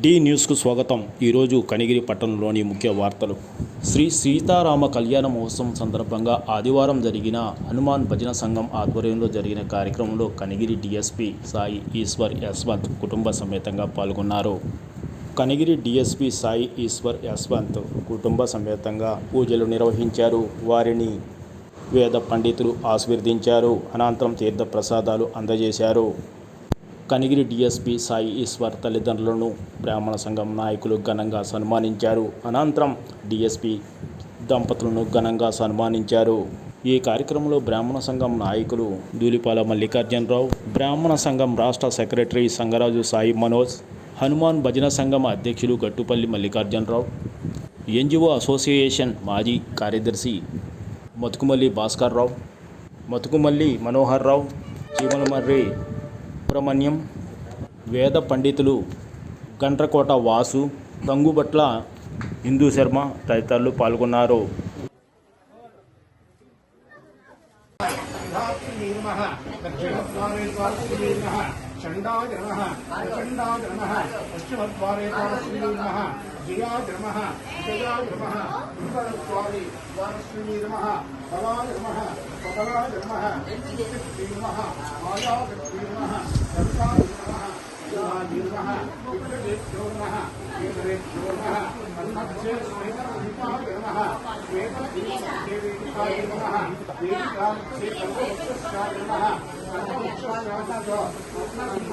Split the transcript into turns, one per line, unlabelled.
D న్యూస్కు స్వాగతం. ఈరోజు కనిగిరి పట్టణంలోని ముఖ్య వార్తలు. శ్రీ సీతారామ కళ్యాణ మహోత్సవం సందర్భంగా ఆదివారం జరిగిన హనుమాన్ భజన సంఘం ఆధ్వర్యంలో జరిగిన కార్యక్రమంలో కనిగిరి డిఎస్పి సాయి ఈశ్వర్ యశ్వంత్ కుటుంబ సమేతంగా పాల్గొన్నారు. కనిగిరి డిఎస్పి సాయి ఈశ్వర్ యశ్వంత్ కుటుంబ సమేతంగా పూజలు నిర్వహించారు. వారిని వేద పండితులు ఆశీర్వదించారు. అనంతరం తీర్థ ప్రసాదాలు అందజేశారు. కనిగిరి డిఎస్పి సాయి ఈశ్వర్ తల్లిదండ్రులను బ్రాహ్మణ సంఘం నాయకులు ఘనంగా సన్మానించారు. అనంతరం డిఎస్పి దంపతులను ఘనంగా సన్మానించారు. ఈ కార్యక్రమంలో బ్రాహ్మణ సంఘం నాయకులు దూలిపాల మల్లికార్జునరావు బ్రాహ్మణ సంఘం రాష్ట్ర సెక్రటరీ సంగరాజు సాయి మనోజ్ హనుమాన్ భజన సంఘం అధ్యక్షులు గట్టుపల్లి మల్లికార్జునరావు ఎన్జిఓ అసోసియేషన్ మాజీ కార్యదర్శి మతుకుమల్లి భాస్కర్ రావు మతుకుమల్లి మనోహర్ రావు చీమలమర్రి సుబ్రహ్మణ్యం వేద పండితులు గండ్రకోట వాసు తంగుబట్ల హిందూ శర్మ తదితరులు పాల్గొన్నారు.
శ్రీ నమః దక్షిణద్వారే ద్వారశ్రీ నమః చండాయ నమ ప్రచండాయ నమః పశ్చిమద్వారే ద్వారశ్రీ నమః జయాయ నమః విజయాయ నమః ఉత్తరద్వారే ద్వారశ్రీ నమః బలాయ నమః సబలాయ నమః శ్రీ నమః మాయాయ శ్రీ దంతాయ నమః యోగాయ నమః విఘ్నేశ్వర నమః కేంద్రేశ్వర నమః అన్నక్షే శ్వేతాయ నమః శ్వేత దేవీకాయ నమః దేవికాయ 一二三走